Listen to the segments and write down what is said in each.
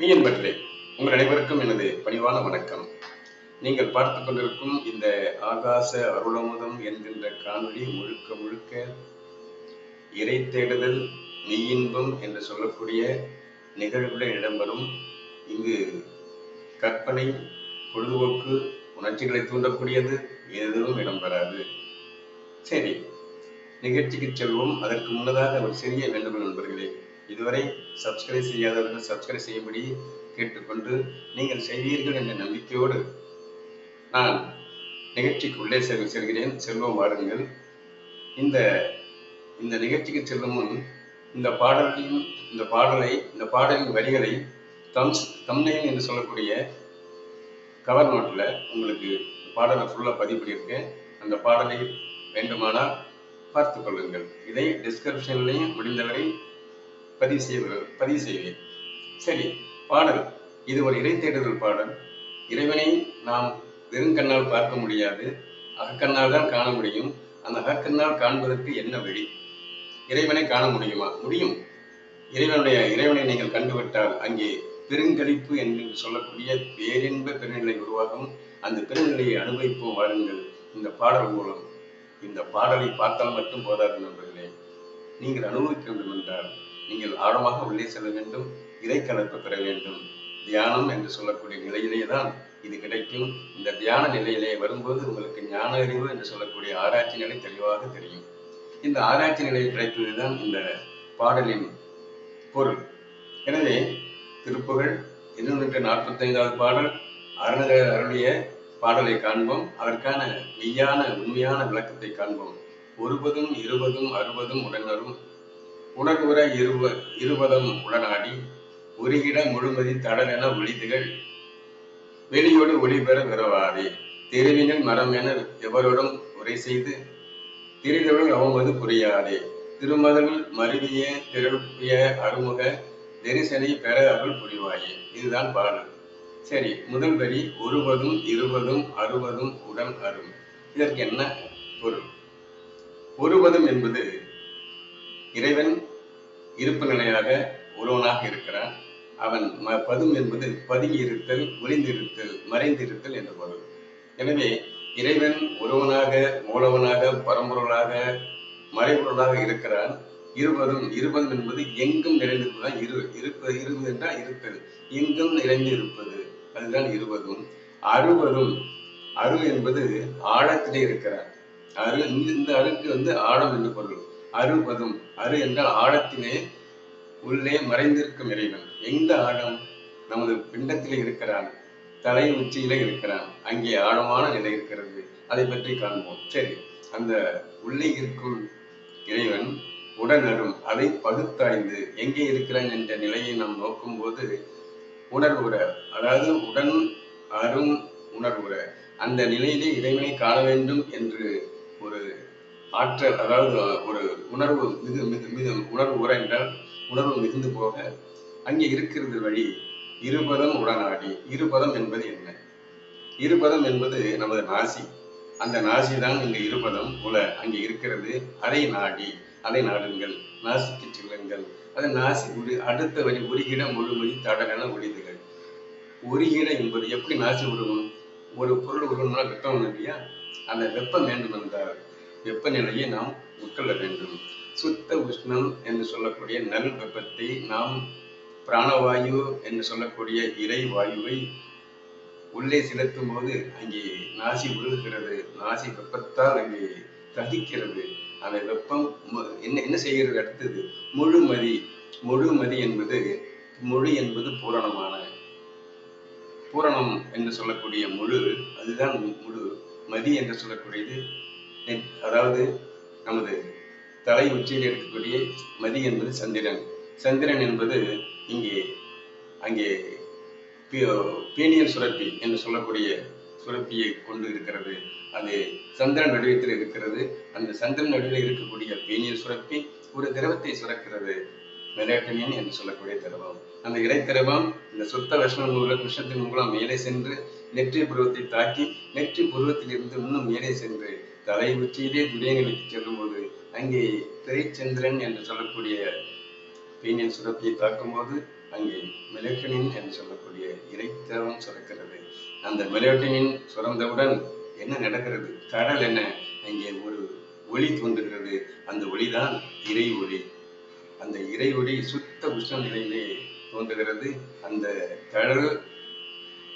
மீன்பர்களே உங்கள் அனைவருக்கும் எனது பணிவான வணக்கம். நீங்கள் பார்த்து கொண்டிருக்கும் இந்த ஆகாச அருளமுதம் என்கின்ற காணொளி முழுக்க முழுக்க இறை தேடுதல் மெய்யின்பம் என்று சொல்லக்கூடிய நிகழ்வுகளில் இடம்பெறும். இங்கு கற்பனை பொழுதுபோக்கு உணர்ச்சிகளை தூண்டக்கூடியது எதுவும் இடம்பெறாது. சரி நிகழ்ச்சிக்கு செல்வோம். அதற்கு முன்னதாக ஒரு சிறிய வேண்டுகோள் நண்பர்களே. இதுவரை சப்ஸ்கிரைப் செய்யாதவர்கள் சப்ஸ்கிரைப் செய்யும்படி கேட்டுக்கொண்டு நீங்கள் செய்வீர்கள் என்ற நம்பிக்கையோடு நான் நிகழ்ச்சிக்குள்ளே செல் செல்கிறேன். செல்வம் வாருங்கள். இந்த இந்த நிகழ்ச்சிக்கு செல்லும் முன் இந்த பாடலையும் இந்த பாடலை இந்த பாடலின் வரிகளை தம்ஸ் தம்னையில் என்று சொல்லக்கூடிய கவர் நோட்டில் உங்களுக்கு பாடலை ஃபுல்லாக பதிவு பண்ணியிருக்கேன் அந்த பாடலை வேண்டுமானால் பார்த்து கொள்ளுங்கள். இதை டிஸ்கிரிப்ஷன்லையும் முடிந்தவரை பதிவு செய்ய பதிவு செய்வேன். சரி பாடல். இது ஒரு இறை தேடுதல் பாடல். இறைவனை நாம் வெறுங்கண்ணால் பார்க்க முடியாது. அகக்கண்ணால் தான் காண முடியும். அந்த அகக்கண்ணால் காண்பதற்கு என்ன வழி? இறைவனை காண முடியுமா? முடியும். இறைவனுடைய இறைவனை நீங்கள் கண்டுவிட்டால் அங்கே பெருங்களிப்பு என்று சொல்லக்கூடிய பேரின்ப பெருநிலை உருவாகும். அந்த பெருநிலையை அனுபவிப்போம் வாருங்கள். இந்த பாடல் மூலம். இந்த பாடலை பார்த்தால் மட்டும் போதாது நண்பர்களே. நீங்கள் அனுபவிக்க வேண்டும் என்றால் நீங்கள் ஆழமாக உள்ளே செல்ல வேண்டும் இறை கலப்பு பெற வேண்டும். தியானம் என்று சொல்லக்கூடிய நிலையிலே தான் இது கிடைக்கும். இந்த தியான நிலையிலே வரும்போது உங்களுக்கு ஞான அறிவு என்று சொல்லக்கூடிய ஆராய்ச்சி நிலை தெளிவாக தெரியும். இந்த ஆராய்ச்சி நிலையில் கிடைத்ததுதான் இந்த பாடலின் பொருள். எனவே திருப்புகழ் இருநூற்றி நாற்பத்தி ஐந்தாவது பாடல் அருணக அருளிய பாடலை காண்போம். அதற்கான மெய்யான உண்மையான விளக்கத்தை காண்போம். ஒருபதும் இருபதும் அறுபதும் உடனரும் உணர்வுற இருவ இருபதம் உடனாடி உருகிட முழுமதி தடலென ஒளிதுகள் வெளியோடு ஒளிபெற விரவாதே. தெருவினில் மரம் என எவரோடும் உரை செய்து திரிதொழில் அவமது புரியாதே. திருமதங்கள் மருவிய திருப்பிய அருமுக நெரிசனை பெற அருள் புரிவாயே. இதுதான் பாடல். சரி முதல் வரி ஒருவதும் இருபதும் அறுபதும் உடன் அரும். இதற்கு என்ன பொருள்? ஒருவதும் என்பது இறைவன் இருப்பு நிலையாக ஒருவனாக இருக்கிறான். அவன் ம- பதும் என்பது பதுங்கி இருத்தல் ஒளிந்திருத்தல் மறைந்திருத்தல் என்று பொருள். எனவே இறைவன் ஒருவனாக மூலவனாக பரம்பொருளாக மறைபொருளாக இருக்கிறான். இருபதும் இருபதும் என்பது எங்கும் நிறைந்திருப்பதுதான் இரு இருப்பது இருபது என்றால் இருத்தல் எங்கும் நிறைந்து இருப்பது அதுதான் இருபதும் அறுபதும் அரு என்பது ஆழத்திலே இருக்கிறார் அரு இந்த இந்த அருக்கு வந்து ஆழம் என்று பொருள். அறுபதும் அரு என்றால் ஆழத்திலே உள்ளே மறைந்திருக்கும் இறைவன். எந்த ஆழம் நமது பிண்டத்திலே இருக்கிறான்? தலை உச்சியிலே இருக்கிறான். அங்கே ஆழமான நிலை இருக்கிறது. அதை பற்றி காண்போம். சரி அந்த உள்ளே இருக்கும் இறைவன் உடனடும் அதை பகுத்தாய்ந்து எங்கே இருக்கிறான் என்ற நிலையை நாம் நோக்கும்போது உணர்வுற அதாவது உடன் அரும் உணர்வுற அந்த நிலையிலே இறைவனை காண வேண்டும் என்று ஒரு ஆற்றல் அதாவது ஒரு உணர்வு மிகு மிக மிக உணர்வு உற என்றால் உணர்வு மிகுந்து போக அங்கே இருக்கிறது வழி இருபதம் உடனாடி. இருபதம் என்பது என்ன? இருபதம் என்பது நமது நாசி. அந்த நாசி தான் இங்கு இருபதம் உல அங்கே இருக்கிறது. அதை நாடி அதை நாடுங்கள். நாசிக்கு செல்லுங்கள் அது நாசி உரு அடுத்த வழி உருகிட முழுமொழி தடலென ஒழிதுகள் உருகிட என்பது எப்படி நாசி உருகும் ஒரு பொருள் உருவம்னா வெப்பம் இல்லையா? அந்த வெப்பம் வேண்டும் என்றால் வெப்பநிலையை நாம் உட்கொள்ள வேண்டும். சுத்த உஷ்ணம் என்று சொல்லக்கூடிய நல் வெப்பத்தை நாம் பிராணவாயு என்று சொல்லக்கூடிய இறை வாயுவை உள்ளே செலுத்தும் போது அங்கே நாசி உருகுகிறது. நாசி வெப்பத்தால் அங்கே தகிக்கிறது. அந்த வெப்பம் என்ன என்ன செய்கிறது அடுத்தது? முழுமதி முழுமதி என்பது முழு என்பது பூரணமான. பூரணம் என்று சொல்லக்கூடிய முழு அதுதான் முழு. மதி என்று சொல்லக்கூடியது அதாவது நமது தலை உச்சியில் இருக்கக்கூடிய மதி என்பது சந்திரன். சந்திரன் என்பது இங்கே அங்கே பி- பீனியல் சுரப்பி என்று சொல்லக்கூடிய சுரப்பியை கொண்டு இருக்கிறது. அது சந்திரன் வடிவத்தில் இருக்கிறது. அந்த சந்திரன் நடுவில் இருக்கக்கூடிய பீனியல் சுரப்பி ஒரு திரவத்தை சுரக்கிறது. மெலாட்டனின் என்று சொல்லக்கூடிய திரவம். அந்த இடைத்திரவம் இந்த சுத்த விஷணம் மூலம் விஷத்தின் மூலம் மேலே சென்று நெற்றி புருவத்தை தாக்கி நெற்றி புருவத்தில் இருந்து இன்னும் மேலே சென்று தலை உச்சியிலே துரியங்களுக்கு செல்லும்போது அங்கே திரைச்சந்திரன் என்று சொல்லக்கூடிய பீனியல் சுரப்பியை தாக்கும்போது அங்கே மெலட்டனின் என்று சொல்லக்கூடிய இறைத்தவம் சுரக்கிறது. அந்த மெலட்டனின் சுரந்தவுடன் என்ன நடக்கிறது? கடல் என்ன? அங்கே ஒரு ஒளி தோன்றுகிறது. அந்த ஒளிதான் இறை ஒளி. அந்த இறை ஒளி சுத்த உஷ்ண நிலையிலே தோன்றுகிறது. அந்த கடல்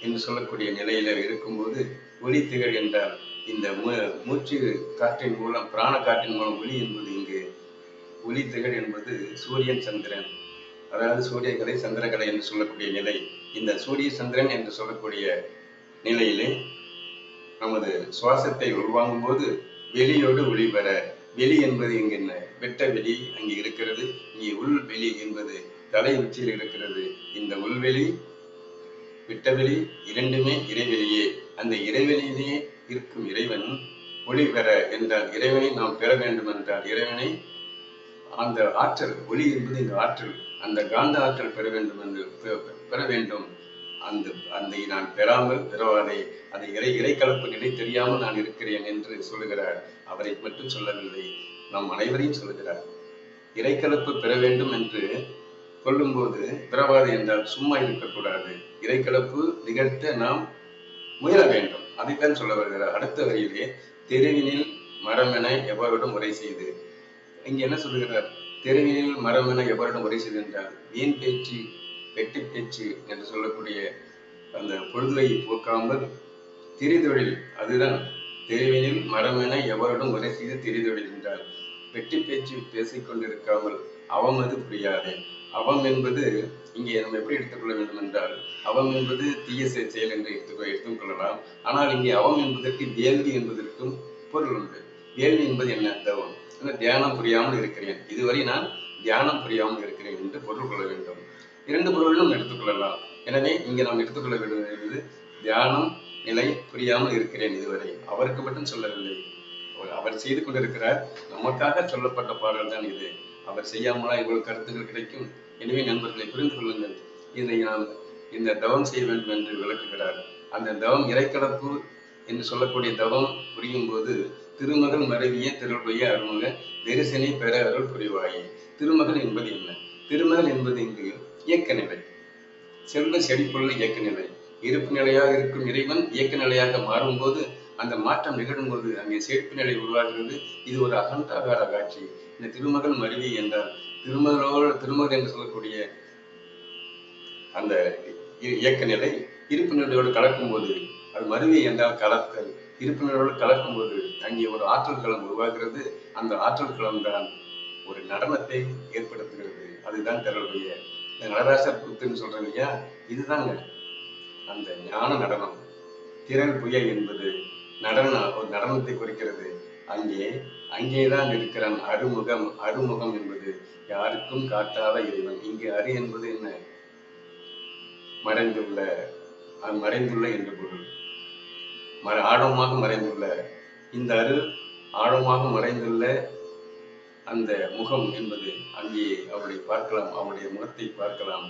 என்று சொல்லக்கூடிய நிலையில இருக்கும்போது ஒளி திகழ் என்றால் இந்த மூ- மூச்சு காற்றின் மூலம் பிராண காற்றின் மூலம் ஒளி என்பது இங்கு ஒளி திகழ் என்பது சூரியன் சந்திரன். அதாவது சூரியகலை சந்திரகலை என்று சொல்லக்கூடிய நிலை. இந்த சூரிய சந்திரன் என்று சொல்லக்கூடிய நிலையிலே நமது சுவாசத்தை உள்வாங்கும் போது வெளியோடு ஒளி பெற வெளி என்பது இங்கு என்ன? வெட்ட வெளி அங்கே இருக்கிறது. இங்கே உள் வெளி என்பது தலை உச்சியில் இருக்கிறது. இந்த உள்வெளி விட்டவெளி இரண்டுமே இறைவெளியே அந்த இறைவெளியிலேயே இருக்கும் இறைவன் ஒளி பெற என்றால் இறைவனை நாம் பெற வேண்டும் என்றால் இறைவனை அந்த ஆற்றல் ஒளி என்பது இந்த ஆற்றல் அந்த காந்த ஆற்றல் பெற வேண்டும் என்று பெ- பெற வேண்டும். அந்த அந்த நான் பெறாமல் பெறவாதே அது இறை இறைக்கலப்பு நிலை தெரியாமல் நான் இருக்கிறேன் என்று சொல்லுகிறார். அவரை மட்டும் சொல்லவில்லை நம் அனைவரையும் சொல்லுகிறார். இறைக்கலப்பு பெற வேண்டும் என்று சொல்லும்போது பிறவாது என்றால் சும்மா இருக்கக்கூடாது. இறைக்கலப்பு நிகழ்த்த நாம் முயல வேண்டும். அதைத்தான் சொல்ல வருகிறார். அடுத்த வரியிலே தெருவினில் மரமென எவரோடும் உரை செய்து இங்க என்ன சொல்லுகிறார்? தெருவினில் மரமென எவரோடும் உரை செய்து என்றால் வீண் பேச்சு வெட்டி பேச்சு என்று சொல்லக்கூடிய அந்த பொழுதை போக்காமல் திரிதொழில். அதுதான் தெருவினில் மரமென எவரோடும் உரை செய்து திரிதொழில் என்றால் வெட்டி பேச்சு பேசிக்கொண்டிருக்காமல் அவமது புரியாதே. அவம் என்பது இங்கே நம்ம எப்படி எடுத்துக்கொள்ள வேண்டும் என்றால் அவம் என்பது தீய செயல் என்று எடுத்தும் கொள்ளலாம். ஆனால் இங்கே அவம் என்பதற்கு வேள்வி என்பதற்கும் பொருள் உண்டு. வேள்வி என்பது என்ன? தவம் தியானம் புரியாமல் இருக்கிறேன். இதுவரை நான் தியானம் புரியாமல் இருக்கிறேன் என்று பொருள் கொள்ள வேண்டும். இரண்டு பொருளிலும் எடுத்துக்கொள்ளலாம் எனவே இங்கே நாம் எடுத்துக்கொள்ள வேண்டியது தியானம் நிலை புரியாமல் இருக்கிறேன் இதுவரை. அவருக்கு மட்டும் சொல்லவில்லை. அவர் அவர் செய்து கொண்டிருக்கிறார். நமக்காக சொல்லப்பட்ட பாடல் தான் இது. அவர் செய்யாமலா இவ்வளவு கருத்துக்கள் கிடைக்கும்? எனவே நண்பர்களை புரிந்து கொள்ளுங்கள். இதை நான் இந்த தவம் செய்ய வேண்டும் என்று விளக்குகிறார். அந்த தவம் இறைக்கடப்பு என்று சொல்லக்கூடிய தவம் புரியும் போது திருமகள் மறைவிய திருள்பைய அருள்முக தரிசனை பெற அருள் புரிவாயே. திருமகள் என்பது என்ன? திருமகள் என்பது இங்கு இயக்க நிலை செல்வ செழிப்புள்ள இயக்க நிலை இருப்பு நிலையாக இருக்கும் இறைவன் இயக்க நிலையாக மாறும்போது அந்த மாற்றம் நிகழும் போது அங்கே சேர்ப்பு நிலை உருவாகிறது. இது ஒரு அகந்தாகார காட்சி. இந்த திருமகள் மருவி என்றால் திருமகளோடு திருமகள் என்று சொல்லக்கூடிய அந்த இ- இயக்க நிலை இருப்பு நிலையோடு கலக்கும்போது அது மருவி என்றால் கலத்தல். இருப்பு நிலையோடு கலக்கும்போது அங்கே ஒரு ஆற்றல் களம் உருவாகிறது. அந்த ஆற்றல் களம் தான் ஒரு நடனத்தை ஏற்படுத்துகிறது. அதுதான் தன்னுடைய இந்த நடராசர் குத்துன்னு சொல்றாங்க இல்லையா? இதுதாங்க அந்த ஞான நடனம். திறன் புய என்பது நடன ஒரு நடனத்தை குறிக்கிறது. அங்கே அங்கேதான் இருக்கிறான் அருமுகம் அருமுகம் என்பது யாருக்கும் காட்டாத இறைவன். இங்கு அரு என்பது என்ன? மறைந்துள்ள மறைந்துள்ள என்று பொருள். மற ஆழமாக மறைந்துள்ள. இந்த அரு ஆழமாக மறைந்துள்ள அந்த முகம் என்பது அங்கே அவளை பார்க்கலாம் அவளுடைய முகத்தை பார்க்கலாம்.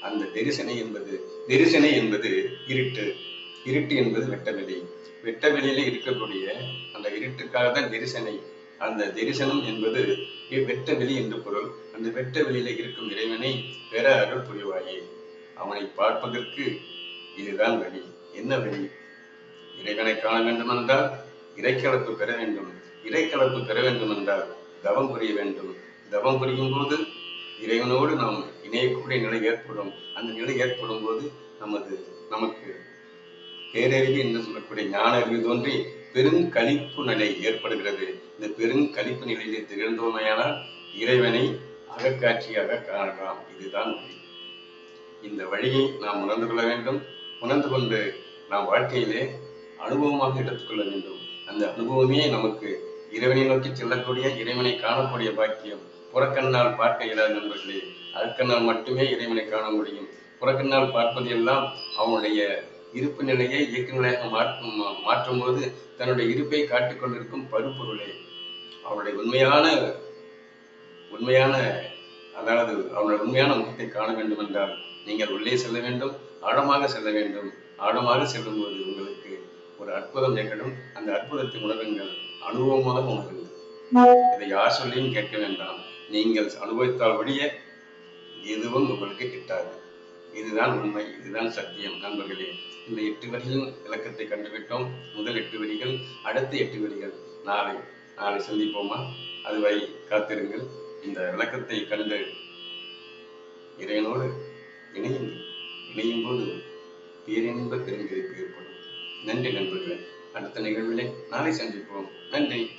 அந்த தரிசனை என்பது தரிசனை என்பது இருட்டு. இருட்டு என்பது வெட்டவெளி வெட்டவெளியில இருக்கக்கூடிய அந்த இருட்டுக்காக தான் தரிசனை அந்த தரிசனம் என்பது வெட்ட வெளி என்று பொருள். அந்த வெட்ட வெளியில இருக்கும் இறைவனை பெற அருள் புரிவாயே. அவனை பார்ப்பதற்கு இதுதான் வழி. என்ன வழி? இறைவனை காண வேண்டும் என்றால் இறைக்கலப்பு பெற வேண்டும். இறைக்கலப்பு பெற வேண்டும் என்றால் தவம் புரிய வேண்டும். தவம் புரியும் போது இறைவனோடு நாம் இணையக்கூடிய நிலை ஏற்படும். அந்த நிலை ஏற்படும் போது நமது நமக்கு பேரறிவு என்று சொல்லக்கூடிய ஞான அறிவு தோன்றி பெருங்கழிப்பு நிலை ஏற்படுகிறது. இந்த பெருங்கழிப்பு நிலையிலே திகழ்ந்தோமையானால் இறைவனை அகக்காட்சியாக காணலாம். இதுதான் வழி. இந்த வழியை நாம் உணர்ந்து கொள்ள வேண்டும். உணர்ந்து கொண்டு நாம் வாழ்க்கையிலே அனுபவமாக எடுத்துக்கொள்ள வேண்டும். அந்த அனுபவமே நமக்கு இறைவனை நோக்கி செல்லக்கூடிய இறைவனை காணக்கூடிய பாக்கியம். புறக்கண்ணால் பார்க்க இயலாத நண்பர்களே அகக்கண்ணால் மட்டுமே இறைவனை காண முடியும். புறக்கண்ணால் பார்ப்பது எல்லாம் அவனுடைய இருப்பு நிலையை இயக்க நிலையாக மாற்றும் மாற்றும் போது தன்னுடைய இருப்பை காட்டிக் கொண்டிருக்கும் பருப்பொருளே. அவருடைய உண்மையான உண்மையான அதாவது அவனுடைய உண்மையான முகத்தை காண வேண்டும் என்றால் நீங்கள் உள்ளே செல்ல வேண்டும் ஆழமாக செல்ல வேண்டும். ஆழமாக செல்லும் போது உங்களுக்கு ஒரு அற்புதம் நிகழும். அந்த அற்புதத்தை உணருங்கள் அனுபவமாக உணருங்கள் இதை யார் சொல்லியும் கேட்க வேண்டாம். நீங்கள் அனுபவித்தால் வழிய எதுவும் உங்களுக்கு கிட்டாது. இதுதான் உண்மை இதுதான் சத்தியம். நண்பர்களே இந்த எட்டு வரிகளின் விளக்கத்தை கண்டுவிட்டோம். முதல் எட்டு வரிகள் அடுத்த எட்டு வரிகள். நாளை நாளை சந்திப்போமா? அதுவரை காத்திருங்கள். இந்த விளக்கத்தை கண்டு இறைவனோடு இணையுங்கள். இணையும் போது பேரின்ப பெருங்கிருப்பு ஏற்படும் நன்றி நண்பர்களே அடுத்த நிகழ்விலே நாளை சந்திப்போம். நன்றி.